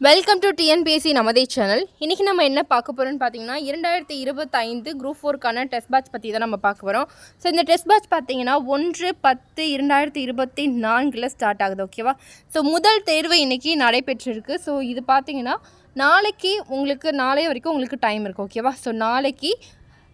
Welcome to TNPSC நமதே channel இன்றைக்கி நம்ம என்ன பார்க்க போகிறோம்னு பார்த்தீங்கன்னா இரண்டாயிரத்தி இருபத்தைந்து குரூப் ஃபோருக்கான டெஸ்ட் பேட்ச் பற்றி தான் நம்ம பார்க்க போகிறோம் ஸோ இந்த டெஸ்ட் பேட்ச் பார்த்தீங்கன்னா ஒன்று பத்து இரண்டாயிரத்தி இருபத்தி நான்கில் ஸ்டார்ட் ஆகுது ஓகேவா ஸோ முதல் தேர்வு இன்றைக்கி நடைபெற்றிருக்கு. ஸோ இது பார்த்தீங்கன்னா நாளைக்கு உங்களுக்கு நாளை வரைக்கும் உங்களுக்கு டைம் இருக்குது ஓகேவா ஸோ நாளைக்கு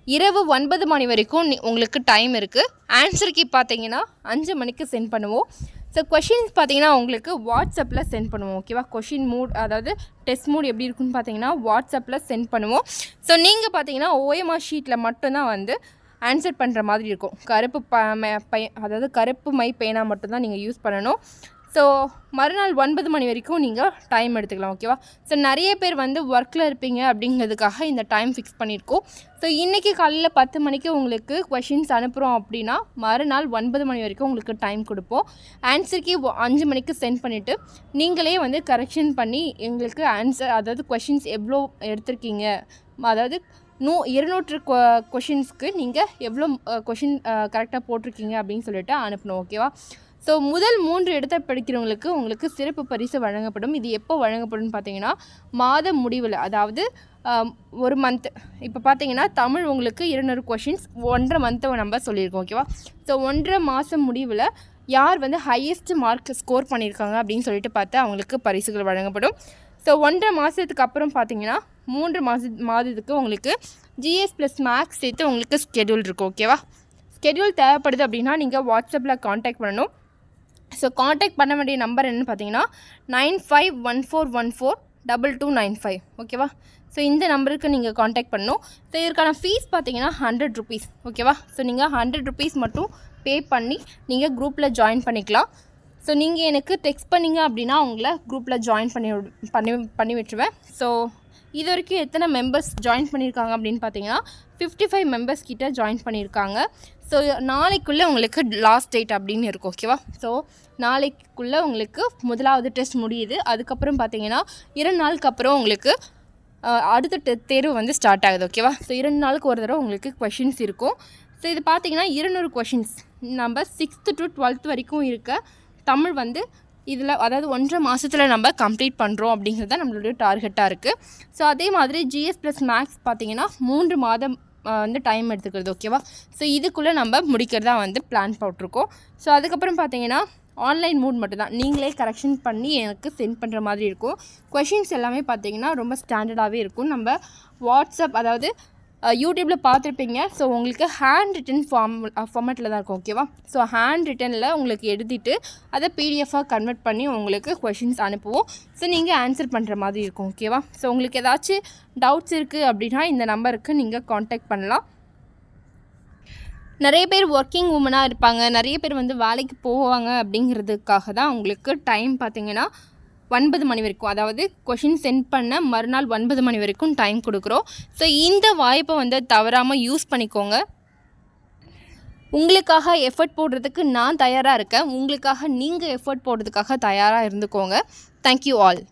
இரவு ஒன்பது மணி வரைக்கும் உங்களுக்கு டைம் இருக்குது ஆன்சருக்கு பார்த்தீங்கன்னா அஞ்சு மணிக்கு சென்ட் பண்ணுவோம். ஸோ கொஷின்ஸ் பார்த்தீங்கன்னா உங்களுக்கு வாட்ஸ்அப்பில் சென்ட் பண்ணுவோம் ஓகேவா கொஷின் மூட் அதாவது டெஸ்ட் மூட் எப்படி இருக்குன்னு பார்த்தீங்கன்னா வாட்ஸ்அப்பில் சென்ட் பண்ணுவோம். ஸோ நீங்கள் பார்த்தீங்கன்னா ஓஎம்ஆர் ஷீட்டில் மட்டும்தான் வந்து ஆன்சர் பண்ணுற மாதிரி இருக்கும். கருப்பு ப மே பை அதாவது கருப்பு மை பேனா மட்டும்தான் நீங்கள் யூஸ் பண்ணணும். ஸோ மறுநாள் ஒன்பது மணி வரைக்கும் நீங்கள் டைம் எடுத்துக்கலாம் ஓகேவா ஸோ நிறைய பேர் வந்து ஒர்க்கில் இருப்பீங்க அப்படிங்கிறதுக்காக இந்த டைம் ஃபிக்ஸ் பண்ணியிருக்கோம் ஸோ இன்றைக்கி காலையில் பத்து மணிக்கு உங்களுக்கு கொஷின்ஸ் அனுப்புகிறோம் அப்படின்னா மறுநாள் ஒன்பது மணி வரைக்கும் உங்களுக்கு டைம் கொடுப்போம். ஆன்சருக்கு அஞ்சு மணிக்கு சென்ட் பண்ணிவிட்டு நீங்களே வந்து கரெக்ஷன் பண்ணி எங்களுக்கு ஆன்சர் அதாவது கொஷின்ஸ் எவ்வளோ எடுத்திருக்கீங்க? அதாவது நூ இருநூற்று கொஷின்ஸ்க்கு நீங்கள் எவ்வளோ கொஷின் கரெக்டாக போட்டிருக்கீங்க அப்படின்னு சொல்லிட்டு அனுப்பணும் ஓகேவா ஸோ முதல் மூன்று இடத்தை படிக்கிறவங்களுக்கு உங்களுக்கு சிறப்பு பரிசு வழங்கப்படும். இது எப்போ வழங்கப்படும் பார்த்தீங்கன்னா மாத முடிவில் அதாவது ஒரு மந்த் இப்போ பார்த்தீங்கன்னா தமிழ் உங்களுக்கு இருநூறு கொஷின்ஸ் ஒன்றரை மந்த்தை நம்ம சொல்லியிருக்கோம் ஓகேவா ஸோ ஒன்றரை மாதம் முடிவில் யார் வந்து ஹையஸ்ட் மார்க் ஸ்கோர் பண்ணியிருக்காங்க அப்படின்னு சொல்லிட்டு பார்த்து அவங்களுக்கு பரிசுகள் வழங்கப்படும். ஸோ ஒன்றரை மாதத்துக்கு அப்புறம் பார்த்தீங்கன்னா மூன்று மாத மாதத்துக்கு உங்களுக்கு ஜிஎஸ் ப்ளஸ் மேக்ஸ் சேர்த்து உங்களுக்கு ஸ்கெடியூல் இருக்கும் ஓகேவா ஸ்கெடியூல் தேவைப்படுது அப்படின்னா நீங்கள் வாட்ஸ்அப்பில் காண்டாக்ட் பண்ணணும். ஸோ காண்டாக்ட் பண்ண வேண்டிய நம்பர் என்னன்னு பார்த்தீங்கன்னா nine five one four one four double two nine five ஓகேவா ஸோ இந்த நம்பருக்கு நீங்கள் காண்டாக்ட் பண்ணணும். ஸோ இதற்கான ஃபீஸ் பார்த்தீங்கன்னா ஹண்ட்ரட் ருபீஸ் ஓகேவா ஸோ நீங்கள் ஹண்ட்ரட் ருபீஸ் மட்டும் பே பண்ணி நீங்கள் குரூப்பில் ஜாயின் பண்ணிக்கலாம். ஸோ நீங்கள் எனக்கு டெக்ஸ்ட் பண்ணிங்க அப்படின்னா உங்களை குரூப்பில் ஜாயின் பண்ணி பண்ணி பண்ணி விட்டுருவேன். ஸோ இது வரைக்கும் எத்தனை மெம்பர்ஸ் ஜாயின் பண்ணியிருக்காங்க அப்படின்னு பார்த்தீங்கன்னா ஃபிஃப்டி ஃபைவ் மெம்பர்ஸ் கிட்டே ஜாயின் பண்ணியிருக்காங்க ஸோ நாளைக்குள்ளே உங்களுக்கு லாஸ்ட் டேட் அப்படின்னு இருக்கும் ஓகேவா ஸோ நாளைக்குள்ளே உங்களுக்கு முதலாவது டெஸ்ட் முடியுது. அதுக்கப்புறம் பார்த்தீங்கன்னா இரண்டு நாளுக்கு அப்புறம் உங்களுக்கு அடுத்த டெ- தேர்வு வந்து ஸ்டார்ட் ஆகுது ஓகேவா ஸோ இரண்டு நாளுக்கு ஒரு தடவை உங்களுக்கு கொஷின்ஸ் இருக்கும். ஸோ இது பார்த்தீங்கன்னா இருநூறு கொஷின்ஸ் நம்ம சிக்ஸ்த்து டு டுவெல்த் வரைக்கும் இருக்க தமிழ் வந்து இதில் அதாவது ஒன்றரை மாதத்தில் நம்ம கம்ப்ளீட் பண்ணுறோம் அப்படிங்கிறது தான் நம்மளுடைய டார்கெட்டாக இருக்குது ஸோ அதே மாதிரி ஜிஎஸ் ப்ளஸ் மேக்ஸ் பார்த்தீங்கன்னா மூன்று மாதம் வந்து டைம் எடுத்துக்கிறது ஓகேவா ஸோ இதுக்குள்ளே நம்ம முடிக்கிறதா வந்து பிளான் போட்டிருக்கோம். ஸோ அதுக்கப்புறம் பார்த்தீங்கன்னா ஆன்லைன் மூட் மட்டும்தான். நீங்களே கரெக்ஷன் பண்ணி எனக்கு சென்ட் பண்ணுற மாதிரி இருக்கும். கொஷின்ஸ் எல்லாமே பார்த்தீங்கன்னா ரொம்ப ஸ்டாண்டர்டாகவே இருக்கும். நம்ம வாட்ஸ்அப் அதாவது யூடியூப்பில் பார்த்துருப்பீங்க. ஸோ உங்களுக்கு ஹேண்ட் ரிட்டன் ஃபார்ம் ஃபார்மேட்டில் தான் இருக்கும் ஓகேவா ஸோ ஹேண்ட் ரிட்டனில் உங்களுக்கு எழுதிட்டு அதை பிடிஎஃபாக கன்வெர்ட் பண்ணி உங்களுக்கு கொஷின்ஸ் அனுப்புவோம். ஸோ நீங்கள் ஆன்சர் பண்ணுற மாதிரி இருக்கும் ஓகேவா ஸோ உங்களுக்கு ஏதாச்சும் டவுட்ஸ் இருக்குது அப்படின்னா இந்த நம்பருக்கு நீங்கள் காண்டாக்ட் பண்ணலாம். நிறைய பேர் ஒர்க்கிங் உமனாக இருப்பாங்க. நிறைய பேர் வந்து வேலைக்கு போவாங்க அப்படிங்கிறதுக்காக தான் உங்களுக்கு டைம் பார்த்தீங்கன்னா ஒன்பது மணி வரைக்கும் அதாவது கொஷின் சென்ட் பண்ண மறுநாள் ஒன்பது மணி வரைக்கும் டைம் கொடுக்குறோம். ஸோ இந்த வாய்ப்பை வந்து தவறாமல் யூஸ் பண்ணிக்கோங்க. உங்களுக்காக எஃபர்ட் போடுறதுக்கு நான் தயாராக இருக்கேன். உங்களுக்காக நீங்கள் எஃபர்ட் போடுறதுக்காக தயாராக இருந்துக்கோங்க. Thank you all